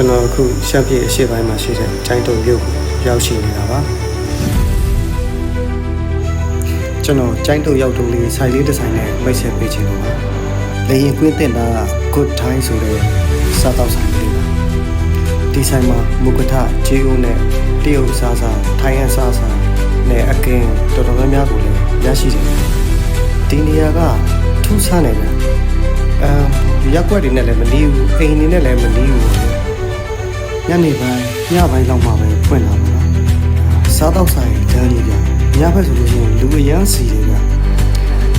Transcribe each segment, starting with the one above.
ကျွန်တော်အခုရှမ်းပြည်အရှေ့ပိုင်းမှာရှိတဲ့တိုင်းတုံမြို့ကိုရောက်ရှိနေတာပါကျွန်တော်ကျိုင်းတုံရောက်တုံလေးဆိုင်လေးတစ်ဆိုင်နဲ့မိတ်ဆက်ပေးချင်လို့ပါလေရင်ကွင်းတင်တာက good time ဆိုတဲ့စားတော့ဆိုင်လေးပါဒီဆိုင်မှာမုကထဂျေအိုနဲ့တရုတ်စားစားထိုင်းရန်စားစားနဲ့အကင်းတော်တော်များများကိုလည်းရရှိတယ်ဒီနေရာကထူးဆန်းနေတယ်အမ်ရက်ွက်တွေနဲ့လည်းမနီးဘူးအိမ်တွေနဲ့လည်းမနီးဘူး ညနေပိုင်းညပိုင်းလောက်မှပဲဖွင့်လာမှာလားစားတော့ဆိုင်တန်းကြီးပြညဘက်ဆိုလို့ရှိရင်လူအရန်စီတယ်ဗျ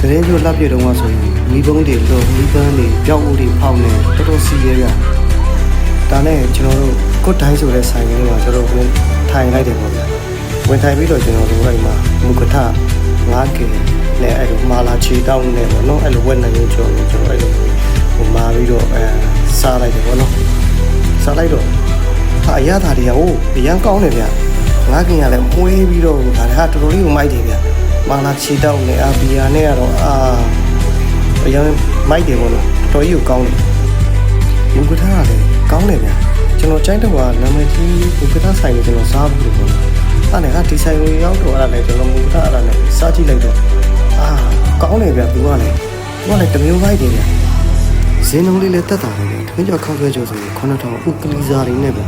တရင်ပြလက်ပြတုံးကဆိုရင်မိဘုံတွေလို့မိပန်းတွေပြောက်ဦးတွေဖောက်နေတော်တော်စီရဲဗျဒါနဲ့ကျွန်တော်တို့ကုတ်တိုင်းဆိုတဲ့ဆိုင်လေးကကျွန်တော်ဝင်ထိုင်လိုက်တယ်ပေါ့ဗျဝင်ထိုင်ပြီးတော့ကျွန်တော်တို့အဲ့မှာမုကထ9ကီနဲ့အဲ့လိုမာလာချီတောင်းနေပေါ့နော်အဲ့လိုဝက်နေရုံကျော်နေကျွန်တော်အဲ့လိုဟိုမာပြီးတော့အဲစားလိုက်တယ်ပေါ့နော်စားလိုက်တော့ ဟာအရသာတွေကဟိုအရန်ကောင်းတယ်ဗျငါးကင်ကလည်းမွေးပြီးတော့ဒါဟာတော်တော်လေးကိုမိုက်တယ်ဗျမာလာချီတောင်းနေအာဘီယာနဲ့ကတော့အာအရန်မိုက်တယ်ပေါ့နော်တော်တော်ကြီးကိုကောင်းတယ်မုကထကလည်းကောင်းတယ်ဗျကျွန်တော်ကြိုက်တော့ကနာမည်ကြီးမုကထဆိုင်ကိုကျွန်တော်စားဘူးလို့ပေါ့အဲ့ဒါကဒီဆိုင်ကိုရောက်တော့အဲ့ဒါလည်းကျွန်တော်မုကထအဲ့ဒါနဲ့စားကြည့်လိုက်တော့အာကောင်းတယ်ဗျသူကလည်းသူကလည်းတစ်မျိုးမိုက်တယ်ဗျဈေးနှုန်းလေးလည်းတက်တာပဲဗျတကယ်ကြောက်ခောက်ခွဲကြဆိုရင်9000ဥကလီဇာတွေနဲ့ဗျ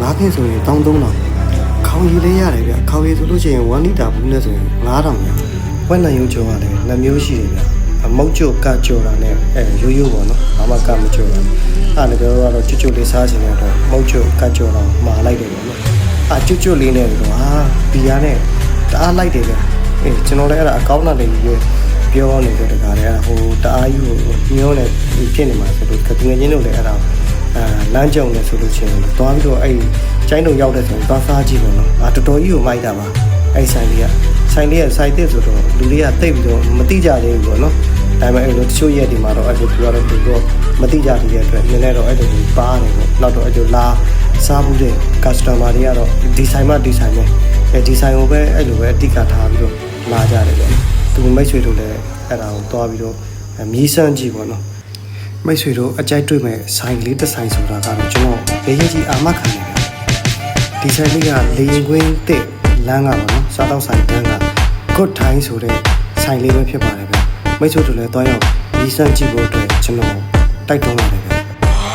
ငါးခင်းဆိုရင်1300ခေါင်းရည်လေးရတယ်ဗျခေါင်းရည်ဆိုလို့ရှိရင်1လီတာဘူးနဲ့ဆိုရင်9000ဗျဝက်နိုင်ရုံကျော်ကလည်းနှစ်မျိုးရှိတယ်ဗျအမုတ်ကျိုကကြော်တာနဲ့အဲရိုးရိုးပေါ့နော်ဘာမှကမကြော်တာအဲ့ဒါကတော့ကတော့ကျွတ်ကျွတ်လေးစားချင်တဲ့တော့မုတ်ကျိုကကြော်တာမှာလိုက်တယ်ပေါ့နော်အာကျွတ်ကျွတ်လေးနဲ့တော့ဟာဘီယာနဲ့တအားလိုက်တယ်ဗျအေးကျွန်တော်လည်းအဲ့ဒါအကောင်းတာလေးကြီးပဲပြောနေတဲ့တကားလည်းအဲ့ဒါဟိုတအားကြီးဟိုညှိုးနေဖြစ်နေမှာဆိုလို့တကယ်ချင်းတို့လည်းအဲ့ဒါအာ လမ်းကြုံနေဆိုလို့ချင်းသွားပြီးတော့အဲ့ကျိုင်းတုံရောက်တဲ့ဆိုရင်သွားစားကြည့်ပေါ့နော်အာတော်တော်ကြီးကိုမိုက်တာပါအဲ့ဆိုင်လေးကဆိုင်လေးကဆိုင်တစ်ဆိုတော့လူတွေကတိတ်ပြီးတော့မတိကြသေးဘူးပေါ့နော်ဒါပေမဲ့အဲ့လိုတချို့ရက်ဒီမှာတော့အဲ့လိုပြောတော့သူတို့မတိကြသေးတဲ့အတွက်နည်းနည်းတော့အဲ့လိုပါတယ်ပေါ့နောက်တော့အဲ့လိုလာစားဘူးတဲ့ customer တွေကတော့ဒီဆိုင်မှဒီဆိုင်ပဲအဲဒီဆိုင်ကိုပဲအဲ့လိုပဲအတိကထားပြီးတော့လာကြတယ်ပေါ့သူမိတ်ဆွေတို့လည်းအဲ့ဒါကိုသွားပြီးတော့မြည်စမ်းကြည့်ပေါ့နော် မိတ်ဆွေတို့အကြိုက်တွေ့မဲ့ဆိုင်ကလေးတစ်ဆိုင်ဆိုတာကတော့ကျွန်တော်ရေရင်ကြီးအာမခံနေတယ်ဒီဆိုင်လေးကလေရင်ကွင်းတစ်လမ်းကပါနော်စားတော့ဆိုင်တန်းက good time ဆိုတဲ့ဆိုင်လေးပဲဖြစ်ပါတယ်ဗျမိတ်ဆွေတို့လည်းတွားရောက်ဒီစမ်းကြည့်ဖို့အတွက်ကျွန်တော်တိုက်တွန်းပါတယ်ဗျ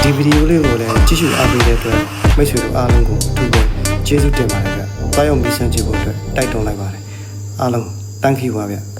ဒီဗီဒီယိုလေးကိုလည်းကြည့်ရှုအားပေးတဲ့အတွက်မိတ်ဆွေတို့အားလုံးကိုအထူးပဲကျေးဇူးတင်ပါတယ်ဗျတွားရောက်ဒီစမ်းကြည့်ဖို့အတွက်တိုက်တွန်းလိုက်ပါတယ်အားလုံး thank you ပါဗျ